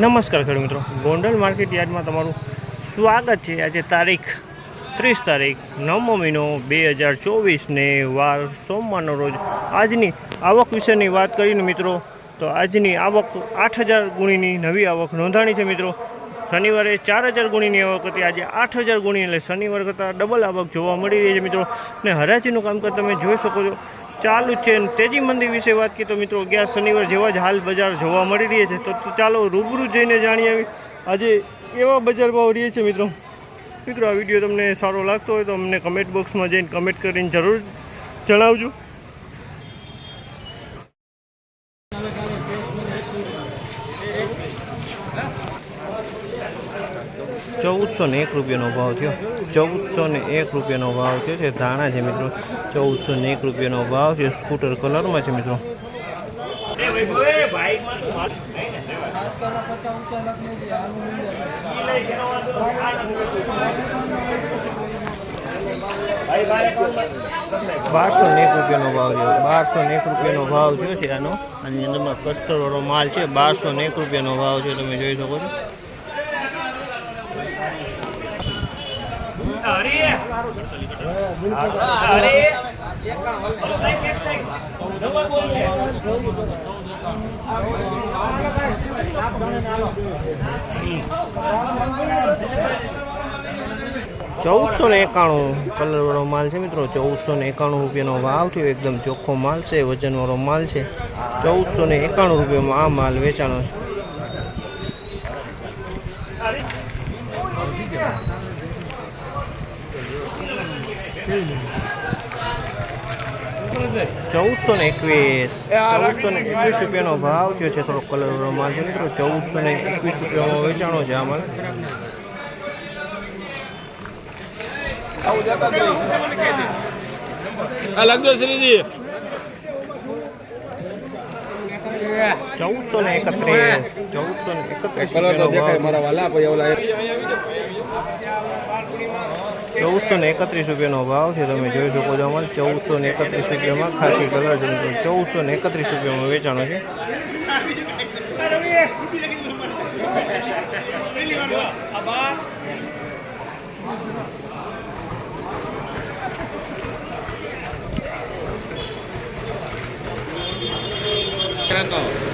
નમસ્કાર ખેડૂત મિત્રો. ગોંડલ માર્કેટ યાર્ડમાં તમારું સ્વાગત છે. આજે તારીખ ત્રીસ તારીખ, નવમો મહિનો બે હજાર ચોવીસને વાર સોમવારનો રોજ. આજની આવક વિશેની વાત કરીને મિત્રો, તો આજની આવક આઠ હજાર ગુણીની નવી આવક નોંધાણી છે મિત્રો. શનિવારે ચાર હજાર ગુણીની આવક હતી. આજે આઠ હજાર ગુણી એટલે શનિવાર કરતાં ડબલ આવક જોવા મળી રહી છે મિત્રો. અને હરાજીનું કામકાજ તમે જોઈ શકો છો. ચાલુ છે તેજી મંદી વિશે વાત કરીએ તો મિત્રો ગયા શનિવાર જેવા જ હાલ બજાર જોવા મળી રહી છે. તો ચાલો રૂબરૂ જઈને જાણી આવી. આજે એવા બજાર ભાવ રહીએ છે મિત્રો? મિત્રો, આ વીડિયો તમને સારો લાગતો હોય તો અમને કમેન્ટ બોક્સમાં જઈને કમેન્ટ કરીને જરૂર જણાવજો. ચૌદસો ને એક રૂપિયાનો ભાવ થયો. ચૌદસો ને એક રૂપિયાનો ભાવ થયો છે. ધાણા છે મિત્રો. ચૌદસો ને એક રૂપિયાનો ભાવ છે. સ્કૂટર કલરમાં છે મિત્રો. બારસો ને એક રૂપિયાનો ભાવ છે બારસો ને એક રૂપિયાનો ભાવ થયો છે આનો. અને અંદરમાં કસ્તરવાળો માલ છે. બારસો ને એક રૂપિયાનો ભાવ છે. તમે જોઈ શકો છો. ચૌદસો ને એકાણું કલરવાળો માલ છે મિત્રો. ચૌદસો ને એકાણું રૂપિયાનો ભાવ થયો. એકદમ ચોખ્ખો માલ છે વજનવાળો માલ છે. ચૌદસો ને એકાણું રૂપિયામાં આ માલ વેચાણો છે. ચૌદસો ને એકવીસ. ચૌદસો ને એકવીસ રૂપિયાનો ભાવ થયો છે થોડો કલરવાળો માલ છે. મિત્રો ચૌદસો ને એકવીસ રૂપિયામાં વેચાણો છે આ માલ આ લખદો શ્રીજી. ચૌદસો ને એકત્રીસ. ચૌદસો ને એકત્રીસ કલર તો દેખાય. મારા વાલા પછી ઓલા ચૌદસો ને એકત્રીસ રૂપિયાનો ભાવ છે. તમે જોઈ શકો છો અમારે ચૌદસો ને એકત્રીસ રૂપિયામાં ખાખી કલર છે. ચૌદસો ને એકત્રીસ રૂપિયામાં વેચાણો છે.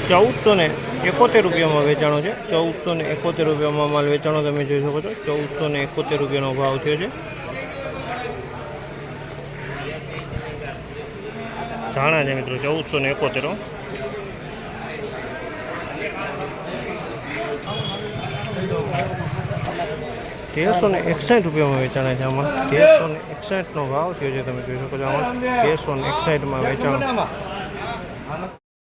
ચૌદસો ને એકોતેર રૂપિયામાં વેચાણો છે. ચૌદસો ને એકોતેર રૂપિયામાં માલ વેચાણો તમે જોઈ શકો છો. ચૌદસો ને એકોતેર રૂપિયાનો ભાવ થયો છે. ધાણા છે મિત્રો, ચૌદસો ને એકોતેર. તેરસો ને એકસાઠ રૂપિયામાં વેચાણા છે આમાં. તેરસો ને એકસાઠનો ભાવ થયો છે, તમે જોઈ શકો છો આમાં. તેરસો ને એકસાઠમાં વેચાણ.